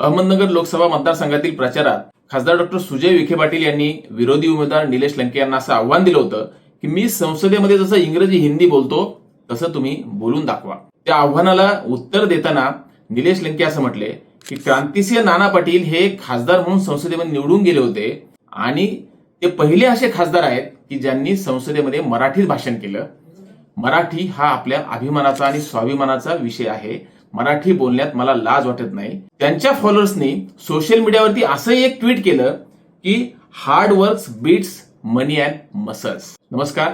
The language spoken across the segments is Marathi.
अहमदनगर लोकसभा मतदारसंघातील प्रचारात खासदार डॉक्टर सुजय विखे पाटील यांनी विरोधी उमेदवार निलेश लंके यांना असं आव्हान दिलं होतं की मी संसदेमध्ये जसं इंग्रजी हिंदी बोलतो तसं तुम्ही बोलून दाखवा. त्या आव्हानाला उत्तर देताना निलेश लंके असं म्हटले की क्रांतिसिंह नाना पाटील हे खासदार म्हणून संसदेमध्ये निवडून गेले होते आणि ते पहिले असे खासदार आहेत की ज्यांनी संसदेमध्ये मराठीत भाषण केलं. मराठी हा आपल्या अभिमानाचा आणि स्वाभिमानाचा विषय आहे. मराठी बोलण्यात मला लाज वाटत नाही. त्यांच्या फॉलोअर्सनी सोशल मीडियावरती असं एक ट्विट केलं की hard works beats money and muscles नमस्कार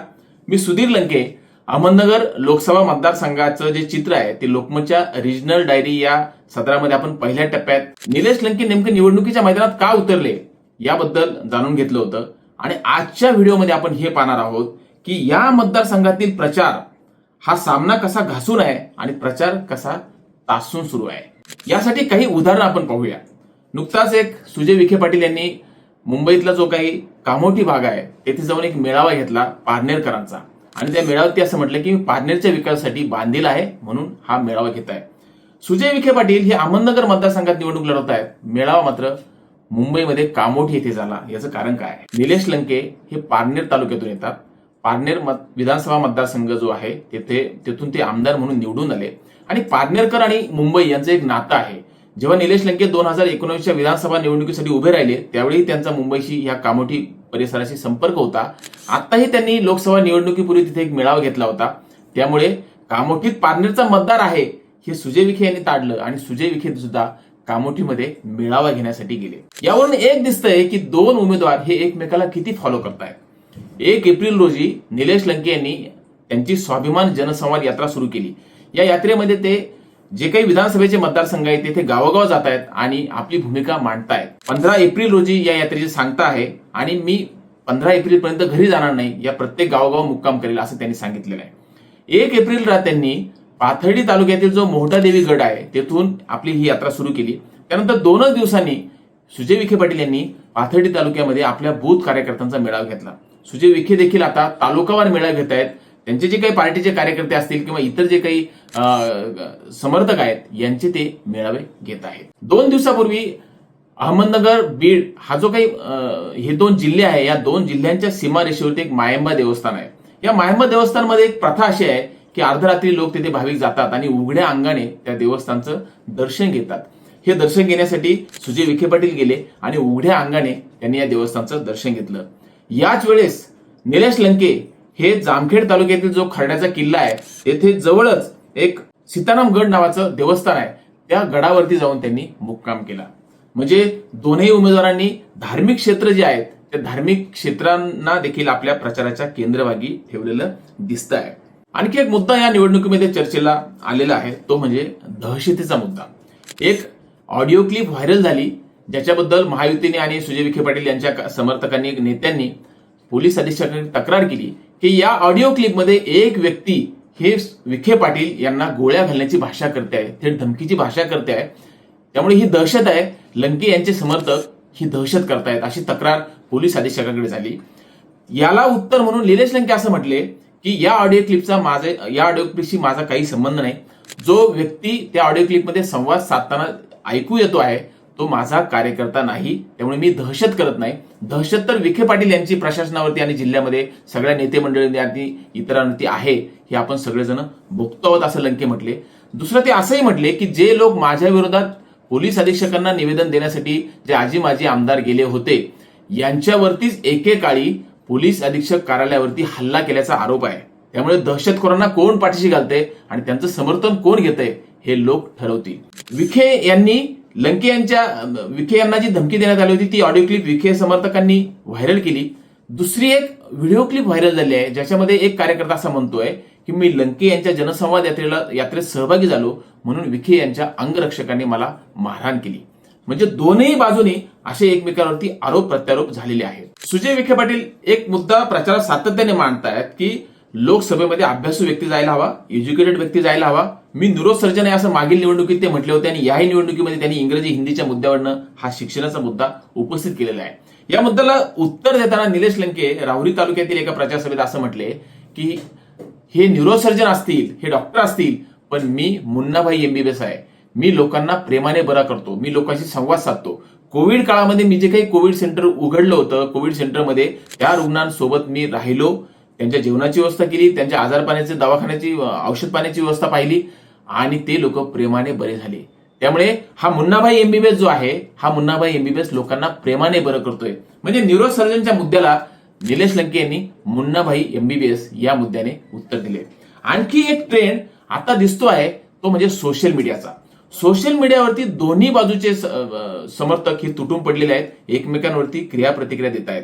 मी सुधीर लंके. अहमदनगर लोकसभा मतदारसंघाचं जे चित्र आहे ते लोकमतच्या रिजनल डायरी या सत्रामध्ये आपण पहिल्या टप्प्यात निलेश लंके नेमकं निवडणुकीच्या मैदानात का उतरले याबद्दल जाणून घेतलं होतं. आणि आजच्या व्हिडिओमध्ये आपण हे पाहणार आहोत की या मतदारसंघातील प्रचार हा सामना कसा घासून आहे आणि प्रचार कसा तासून सुरू आहे. यासाठी काही उदाहरणं आपण पाहूया. नुकताच एक सुजय विखे पाटील यांनी मुंबईतला जो काही कामोठी भाग आहे तेथे जाऊन एक मेळावा घेतला पारनेरकरांचा. आणि त्या मेळाव्यात ते असं म्हटलं की मी पारनेरच्या विकासासाठी बांधील आहे म्हणून हा मेळावा घेत आहे. सुजय विखे पाटील हे अहमदनगर मतदारसंघात निवडणूक लढवत आहेत. मेळावा मात्र मुंबईमध्ये कामोठी येथे झाला. याचं कारण काय आहे? निलेश लंके हे पारनेर तालुक्यातून येतात. पारनेर मत विधानसभा मतदारसंघ जो आहे तेथे तेथून ते आमदार म्हणून निवडून आले. आणि पारनेरकर आणि मुंबई यांचं एक नातं आहे. जेव्हा निलेश लंके दोन हजार एकोणीसच्या विधानसभा निवडणुकीसाठी उभे राहिले त्यावेळी त्यांचा मुंबईशी या कामोठी परिसराशी संपर्क होता. आताही त्यांनी लोकसभा निवडणुकीपूर्वी तिथे एक मेळावा घेतला होता. त्यामुळे कामोठीत पारनेरचा मतदार आहे हे सुजय विखे यांनी ताडलं आणि सुजय विखे सुद्धा कामोठीमध्ये मेळावा घेण्यासाठी गेले. यावरून एक दिसतंय की दोन उमेदवार हे एकमेकाला किती फॉलो करतायत. एक एप्रिल रोजी निलेश लंके यांनी त्यांची स्वाभिमान जनसंवाद यात्रा सुरू केली. या यात्रेमध्ये ते जे काही विधानसभेचे मतदारसंघ आहेत तेथे गावोगाव जात आहेत आणि आपली भूमिका मांडतायत. पंधरा एप्रिल रोजी या यात्रेची सांगता आहे आणि मी पंधरा एप्रिल पर्यंत घरी जाणार नाही या प्रत्येक गावोगाव मुक्काम करेल असं त्यांनी सांगितलेलं आहे. एक एप्रिलला त्यांनी पाथर्डी तालुक्यातील जो मोहटादेवी गड आहे तेथून आपली ही यात्रा सुरू केली. त्यानंतर दोनच दिवसांनी सुजय विखे पाटील यांनी पाथर्डी तालुक्यामध्ये आपल्या बूथ कार्यकर्त्यांचा मेळावा घेतला. सुजय विखे देखील आता तालुकावार मेळावा घेत आहेत त्यांचे जे काही पार्टीचे कार्यकर्ते असतील किंवा इतर जे काही समर्थक आहेत यांचे ते मेळावे घेत आहेत. दोन दिवसापूर्वी अहमदनगर बीड हा जो काही हे दोन जिल्हे आहे या दोन जिल्ह्यांच्या सीमारेषेवरती एक मायंबा देवस्थान आहे. या मायंबा देवस्थानमध्ये एक प्रथा अशी आहे की अर्धरात्री लोक तिथे भाविक जातात आणि उघड्या अंगाने त्या देवस्थानचं दर्शन घेतात. हे दर्शन घेण्यासाठी सुजय विखे पाटील गेले आणि उघड्या अंगाने त्यांनी या देवस्थानचं दर्शन घेतलं. याच वेळेस निलेश लंके हे जामखेड तालुक्यातील जो खरड्याचा किल्ला आहे तेथे जवळच एक सीताराम गड नावाचं देवस्थान आहे. त्या गडावरती जाऊन त्यांनी मुक्काम केला. म्हणजे दोन्ही उमेदवारांनी धार्मिक क्षेत्र जे आहेत त्या धार्मिक क्षेत्रांना देखील आपल्या प्रचाराच्या केंद्रभागी ठेवलेलं दिसत आहे आणखी एक मुद्दा या निवडणुकीमध्ये चर्चेला आलेला आहे तो म्हणजे दहशतीचा मुद्दा. एक ऑडिओ क्लिप व्हायरल झाली ज्याच्याबद्दल महायुतीने आणि सुजय विखे पाटील यांच्या समर्थकांनी नेत्यांनी पोलीस अधीक्षकांनी तक्रार केली की या ऑडिओ क्लिपमध्ये एक व्यक्ती हे विखे पाटील यांना गोळ्या घालण्याची भाषा करते आहे थेट धमकीची भाषा करते आहे. त्यामुळे ही दहशत आहे. लंके यांचे समर्थक ही दहशत करतायत अशी तक्रार पोलीस अधीक्षकाकडे झाली. याला उत्तर म्हणून निलेश लंके असं म्हटले की या ऑडिओ क्लिपचा माझे या ऑडिओ क्लिपशी माझा काही संबंध नाही. जो व्यक्ती त्या ऑडिओ क्लिपमध्ये संवाद साधताना ऐकू येतो आहे तो माझा कार्यकर्ता नाही त्यामुळे मी दहशत करत नाही. दहशत तर विखे पाटील यांची प्रशासनावरती आणि जिल्ह्यामध्ये सगळ्या नेते मंडळी आणि इतरांवरती आहे हे आपण सगळेजण बघतो आहोत असं लंके म्हटले. दुसरं ते असंही म्हटले की जे लोक माझ्या विरोधात पोलीस अधीक्षकांना निवेदन देण्यासाठी जे आजी माजी आमदार गेले होते यांच्यावरतीच एकेकाळी पोलीस अधीक्षक कार्यालयावरती हल्ला केल्याचा आरोप आहे. त्यामुळे दहशतखोरांना कोण पाठीशी घालते आणि त्यांचं समर्थन कोण घेतंय हे लोक ठरवतील. विखे यांनी लंके यांच्या विखे यांना जी धमकी देण्यात आली होती ती ऑडिओ क्लिप विखे समर्थकांनी व्हायरल केली. दुसरी एक व्हिडिओ क्लिप व्हायरल झाली आहे ज्याच्यामध्ये एक कार्यकर्ता असा म्हणतोय की मी लंके यांच्या जनसंवाद यात्रेला यात्रेत सहभागी झालो म्हणून विखे यांच्या अंगरक्षकांनी मला मारहाण केली. म्हणजे दोनही बाजूनी असे एकमेकांवरती आरोप प्रत्यारोप झालेले आहेत. सुजय विखे पाटील एक मुद्दा प्रचारात सातत्याने मांडतायत की लोकसभेमध्ये अभ्यासू व्यक्ती जायला हवा एज्युकेटेड व्यक्ती जायला हवा. मी न्यूरोसर्जन आहे असं मागील निवडणुकीत ते म्हटले होते आणि याही निवडणुकीमध्ये त्यांनी इंग्रजी हिंदीच्या मुद्द्यावरनं हा शिक्षणाचा मुद्दा उपस्थित केलेला आहे. या मुद्द्याला उत्तर देताना निलेश लंके राहुरी तालुक्यातील एका प्रचार सभेत असं म्हटले की हे न्यूरोसर्जन असतील हे डॉक्टर असतील पण मी मुन्नाभाई एमबीबीएस आहे. मी लोकांना प्रेमाने बरा करतो. मी लोकांशी संवाद साधतो. कोविड काळामध्ये मी जे काही कोविड सेंटर उघडलं होतं कोविड सेंटरमध्ये त्या रुग्णांसोबत मी राहिलो. त्यांच्या जेवणाची व्यवस्था केली त्यांच्या आजारपाण्याची दवाखान्याची औषध पाण्याची व्यवस्था पाहिली आणि ते लोक प्रेमाने बरे झाले. त्यामुळे हा मुन्नाभाई एमबीबीएस जो आहे हा मुन्नाभाई एमबीबीएस लोकांना प्रेमाने बरं करतोय. म्हणजे न्यूरोसर्जनच्या मुद्द्याला निलेश लंके यांनी मुन्नाभाई एमबीबीएस या मुद्द्याने उत्तर दिले. आणखी एक ट्रेंड आता दिसतो आहे तो म्हणजे सोशल मीडियाचा सोशल मीडियावरती दोन्ही बाजूचे समर्थक हे तुटून पडलेले आहेत एकमेकांवरती क्रिया प्रतिक्रिया देत आहेत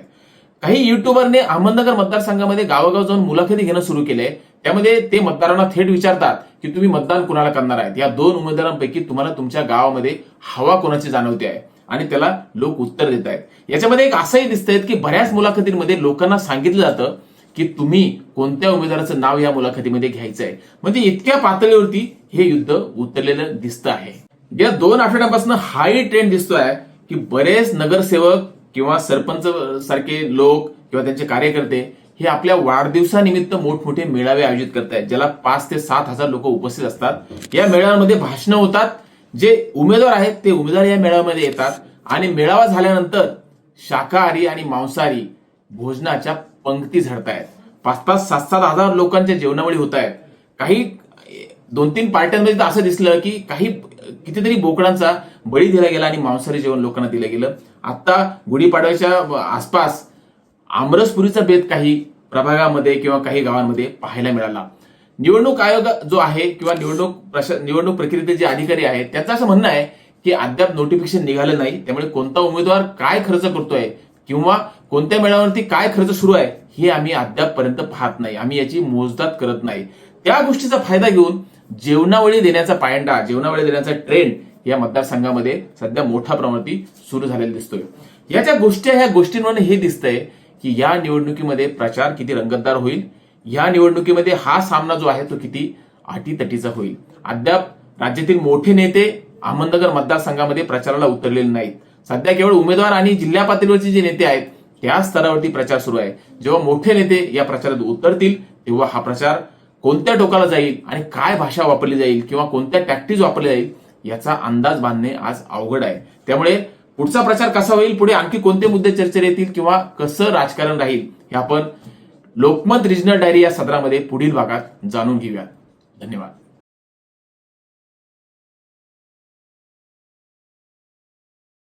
काही युट्यूबरने अहमदनगर मतदारसंघामध्ये गावोगाव जाऊन मुलाखती घेणं सुरू केलंय. त्यामध्ये ते मतदारांना थेट विचारतात की तुम्ही मतदान कुणाला करणार आहेत? या दोन उमेदवारांपैकी तुम्हाला तुमच्या गावामध्ये हवा कोणाची जाणवते आहे? आणि त्याला लोक उत्तर देत आहेत. याच्यामध्ये एक असंही दिसतंय की बऱ्याच मुलाखतींमध्ये लोकांना सांगितलं जातं की तुम्ही कोणत्या उमेदवाराचं नाव या मुलाखतीमध्ये घ्यायचं आहे म्हणजे इतक्या पातळीवरती हे युद्ध उतरलेलं दिसतं आहे. या दोन आठवड्यापासून हाही ट्रेंड दिसतोय की बरेच नगरसेवक किंवा सरपंच सारखे लोक किंवा त्यांचे कार्यकर्ते हे आपल्या वाढदिवसानिमित्त मोठमोठे मेळावे आयोजित करतायत ज्याला पाच ते सात हजार लोक उपस्थित असतात. या मेळाव्यामध्ये भाषणं होतात. जे उमेदवार आहेत ते उमेदवार या मेळाव्यामध्ये येतात. आणि मेळावा झाल्यानंतर शाकाहारी आणि मांसाहारी भोजनाच्या पंक्ती झडतायत. पाच पाच सात सात हजार लोकांच्या जेवणावळी होत आहेत काही दोन तीन पार्ट्यांमध्ये तर असं दिसलं की काही कितीतरी बोकडांचा बळी दिला गेला आणि मांसाहारी जेवण लोकांना दिलं गेलं. आता गुढीपाडव्याच्या आसपास आमरसपुरीचा बेत काही प्रभागामध्ये किंवा काही गावांमध्ये पाहायला मिळाला. निवडणूक आयोग जो आहे किंवा निवडणूक प्रशा निवडणूक प्रक्रियेचे जे अधिकारी आहेत त्यांचं असं म्हणणं आहे की अद्याप नोटिफिकेशन निघालं नाही. त्यामुळे कोणता उमेदवार काय खर्च करतोय किंवा कोणत्या मेळाव्यावरती काय खर्च सुरू आहे हे आम्ही अद्यापपर्यंत पाहत नाही. आम्ही याची मोजदात करत नाही. त्या गोष्टीचा फायदा घेऊन जेवणावळी देण्याचा पायंडा जेवणावळी देण्याचा ट्रेंड या मतदारसंघामध्ये सध्या मोठ्या प्रमाणात सुरू झालेला दिसतोय. या ज्या गोष्टी ह्या गोष्टींवरून हे दिसतंय की या निवडणुकीमध्ये प्रचार किती रंगतदार होईल या निवडणुकीमध्ये हा सामना जो आहे तो किती अटीतटीचा होईल. अद्याप राज्यातील मोठे नेते अहमदनगर मतदारसंघामध्ये प्रचाराला उतरलेले नाहीत. सध्या केवळ उमेदवार आणि जिल्हा पातळीवरचे जे नेते आहेत त्या स्तरावरती प्रचार सुरू आहे. जेव्हा मोठे नेते या प्रचारात उतरतील तेव्हा हा प्रचार कोणत्या टोकाला जाईल आणि काय भाषा वापरली जाईल किंवा कोणत्या टॅक्टिक्स वापरली जाईल याचा अंदाज बांधणे आज अवघड आहे. त्यामुळे पुढचा प्रचार कसा होईल? पुढे आणखी कोणते मुद्दे चर्चेत येतील किंवा कसं राजकारण राहील? हे आपण लोकमत रिजनल डायरी या सदरामध्ये पुढील भागात जाणून घेऊयात. धन्यवाद.